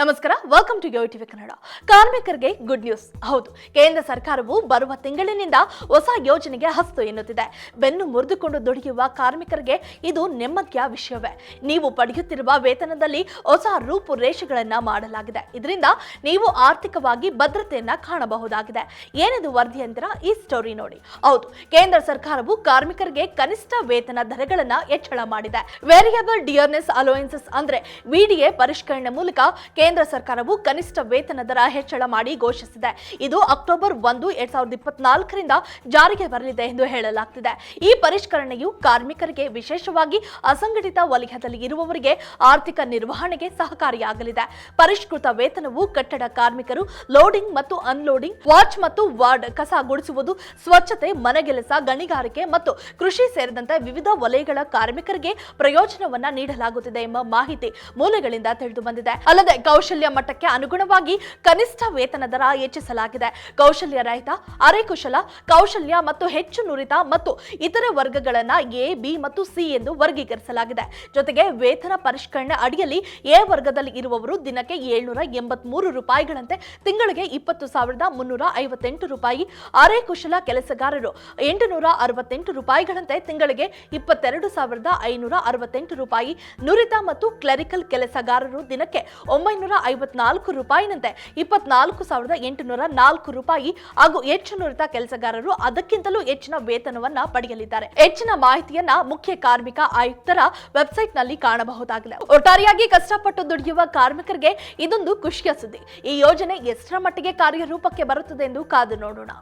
ನಮಸ್ಕಾರ welcome to Yo TV Kannada ಕಾರ್ಮಿಕರಿಗೆ good news ಹೌದು, ಕೇಂದ್ರ ಸರ್ಕಾರವು ಬರುವ ತಿಂಗಳಿನಿಂದ ಹೊಸ ಯೋಜನೆಗೆ ಹಸ್ತು ಎನ್ನುತ್ತಿದೆ. ಬೆನ್ನು ಮುರಿದುಕೊಂಡು ದುಡಿಯುವ ಕಾರ್ಮಿಕರಿಗೆ ಇದು ನೆಮ್ಮದಿಯ ವಿಷಯವೇ. ನೀವು ಪಡೆಯುತ್ತಿರುವ ವೇತನದಲ್ಲಿ ಹೊಸ ರೂಪುರೇಷೆಗಳನ್ನ ಮಾಡಲಾಗಿದೆ. ಇದರಿಂದ ನೀವು ಆರ್ಥಿಕವಾಗಿ ಭದ್ರತೆಯನ್ನ ಕಾಣಬಹುದಾಗಿದೆ. ಏನಿದು ವರದಿ ಅಂತರ? ಈ ಸ್ಟೋರಿ ನೋಡಿ. ಹೌದು, ಕೇಂದ್ರ ಸರ್ಕಾರವು ಕಾರ್ಮಿಕರಿಗೆ ಕನಿಷ್ಠ ವೇತನ ದರಗಳನ್ನ ಹೆಚ್ಚಳ ಮಾಡಿದೆ. ವೇರಿಯಬಲ್ ಡಿಯರ್ನೆಸ್ ಅಲೋಯನ್ಸಸ್ ಅಂದ್ರೆ ವಿಡಿಎ ಪರಿಷ್ಕರಣೆ ಮೂಲಕ ಕೇಂದ್ರ ಸರ್ಕಾರವು ಕನಿಷ್ಠ ವೇತನ ದರ ಹೆಚ್ಚಳ ಮಾಡಿ ಘೋಷಿಸಿದೆ. ಇದು ಅಕ್ಟೋಬರ್ ಒಂದು, ಎರಡ್ ಸಾವಿರದ ಇಪ್ಪತ್ನಾಲ್ಕರಿಂದ ಜಾರಿಗೆ ಬರಲಿದೆ ಎಂದು ಹೇಳಲಾಗ್ತಿದೆ. ಈ ಪರಿಷ್ಕರಣೆಯು ಕಾರ್ಮಿಕರಿಗೆ ವಿಶೇಷವಾಗಿ ಅಸಂಘಟಿತ ವಲಯದಲ್ಲಿ ಇರುವವರಿಗೆ ಆರ್ಥಿಕ ನಿರ್ವಹಣೆಗೆ ಸಹಕಾರಿಯಾಗಲಿದೆ. ಪರಿಷ್ಕೃತ ವೇತನವು ಕಟ್ಟಡ ಕಾರ್ಮಿಕರು ಲೋಡಿಂಗ್ ಮತ್ತು ಅನ್ಲೋಡಿಂಗ್, ವಾಚ್ ಮತ್ತು ವಾರ್ಡ್ ಕಸ ಗುಡಿಸುವುದು, ಸ್ವಚ್ಛತೆ ಮನೆಗೆಲಸ ಗಣಿಗಾರಿಕೆ ಮತ್ತು ಕೃಷಿ ಸೇರಿದಂತೆ ವಿವಿಧ ವಲಯಗಳ ಕಾರ್ಮಿಕರಿಗೆ ಪ್ರಯೋಜನವನ್ನ ನೀಡಲಾಗುತ್ತಿದೆ ಎಂಬ ಮಾಹಿತಿ ಮೂಲಗಳಿಂದ ತಿಳಿದು ಬಂದಿದೆ ಅಲ್ಲದೆ ಕೌಶಲ್ಯ ಮಟ್ಟಕ್ಕೆ ಅನುಗುಣವಾಗಿ ಕನಿಷ್ಠ ವೇತನ ದರ ಹೆಚ್ಚಿಸಲಾಗಿದೆ. ಕೌಶಲ್ಯ ರಹಿತ, ಅರೆಕುಶಲ, ಕೌಶಲ್ಯ ಮತ್ತು ಹೆಚ್ಚು ನುರಿತ ಮತ್ತು ಇತರೆ ವರ್ಗಗಳನ್ನ ಎ, ಬಿ ಮತ್ತು ಸಿ ಎಂದು ವರ್ಗೀಕರಿಸಲಾಗಿದೆ. ಜೊತೆಗೆ ವೇತನ ಪರಿಷ್ಕರಣೆ ಅಡಿಯಲ್ಲಿ ಎ ವರ್ಗದಲ್ಲಿ ಇರುವವರು ದಿನಕ್ಕೆ ಏಳ್ನೂರ ಎಂಬತ್ಮೂರು ರೂಪಾಯಿಗಳಂತೆ ತಿಂಗಳಿಗೆ ಇಪ್ಪತ್ತು ಸಾವಿರದ ಮುನ್ನೂರ ಐವತ್ತೆಂಟು ರೂಪಾಯಿ ಅರೆ ಕುಶಲ ಕೆಲಸಗಾರರು ಎಂಟುನೂರ ಅರವತ್ತೆಂಟು ರೂಪಾಯಿಗಳಂತೆ ತಿಂಗಳಿಗೆ ಇಪ್ಪತ್ತೆರಡು ಸಾವಿರದ ಐನೂರ ಅರವತ್ತೆಂಟು ರೂಪಾಯಿ, ನುರಿತ ಮತ್ತು ಕ್ಲರಿಕಲ್ ಕೆಲಸಗಾರರು ದಿನಕ್ಕೆ ಒಂಬೈನೂರ ಐವತ್ನಾಲ್ಕು ರೂಪಾಯಿನಂತೆ ಇಪ್ಪತ್ನಾಲ್ಕು ಸಾವಿರದ ಎಂಟುನೂರ ನಾಲ್ಕು ರೂಪಾಯಿ ಹಾಗೂ ಹೆಚ್ಚು ನುರಿತ ಕೆಲಸಗಾರರು ಅದಕ್ಕಿಂತಲೂ ಹೆಚ್ಚಿನ ವೇತನವನ್ನ ಪಡೆಯಲಿದ್ದಾರೆ. ಹೆಚ್ಚಿನ ಮಾಹಿತಿಯನ್ನ ಮುಖ್ಯ ಕಾರ್ಮಿಕ ಆಯುಕ್ತರ ವೆಬ್ಸೈಟ್ನಲ್ಲಿ ಕಾಣಬಹುದಾಗಿದೆ. ಒಟ್ಟಾರೆಯಾಗಿ ಕಷ್ಟಪಟ್ಟು ದುಡಿಯುವ ಕಾರ್ಮಿಕರಿಗೆ ಇದೊಂದು ಖುಷಿಯ ಸುದ್ದಿ. ಈ ಯೋಜನೆ ಎಷ್ಟರ ಮಟ್ಟಿಗೆ ಕಾರ್ಯರೂಪಕ್ಕೆ ಬರುತ್ತದೆ ಎಂದು ಕಾದು ನೋಡೋಣ.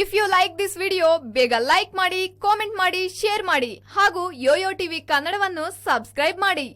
If you like this video ಬೇಗ ಲೈಕ್ ಮಾಡಿ ಕಾಮೆಂಟ್ ಮಾಡಿ ಶೇರ್ ಮಾಡಿ ಹಾಗೂ ಯೋಯೋ ಟಿವಿ ಕನ್ನಡವನ್ನು ಸಬ್ಸ್ಕ್ರೈಬ್ ಮಾಡಿ.